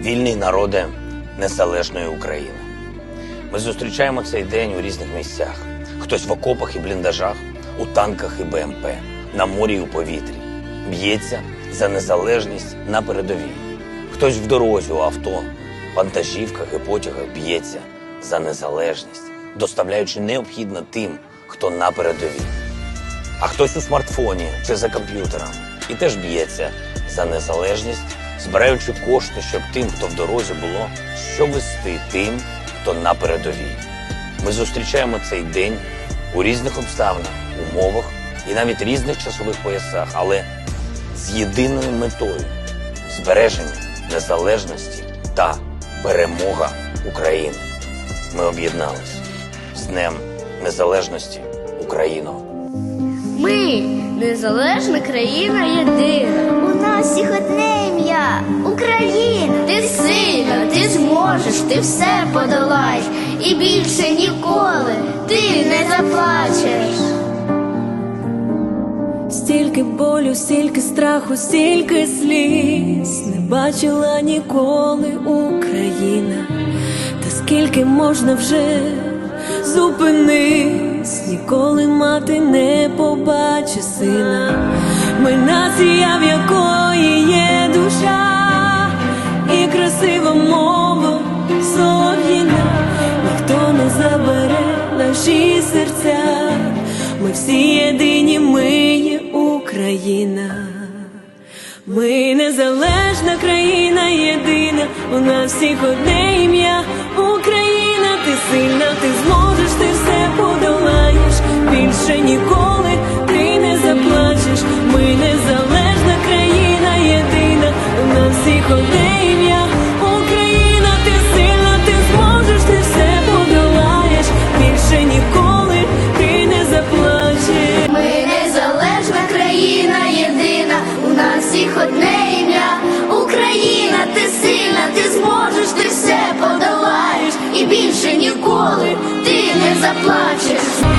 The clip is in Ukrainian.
вільний народи незалежної України. Ми зустрічаємо цей день у різних місцях. Хтось в окопах і бліндажах, у танках і БМП, на морі і у повітрі. Б'ється за незалежність на передовій. Хтось в дорозі у авто, вантажівках і потягах б'ється за незалежність, доставляючи необхідне тим, хто на передовій. А хтось у смартфоні чи за комп'ютером і теж б'ється за незалежність, збираючи кошти, щоб тим, хто в дорозі було, що вести тим, хто на передовій. Ми зустрічаємо цей день у різних обставинах, умовах і навіть різних часових поясах, але з єдиною метою збереження незалежності та перемога України. Ми об'єднались з Днем Незалежності Україно. Ми незалежна країна єдина. У нас всіх одне Україна. Ти сильна, ти зможеш, ти все подолаєш. І більше ніколи ти не заплачеш. Стільки болю, стільки страху, стільки сліз не бачила ніколи Україна, та скільки можна вже зупинись, ніколи мати не побачить сина. Ми нація, в якої є єдині, ми є Україна. Ми незалежна країна єдина, у нас всіх одне ім'я Україна, ти сильна, ти зможеш, ти все подолаєш. Більше ніколи заплачеш. Моє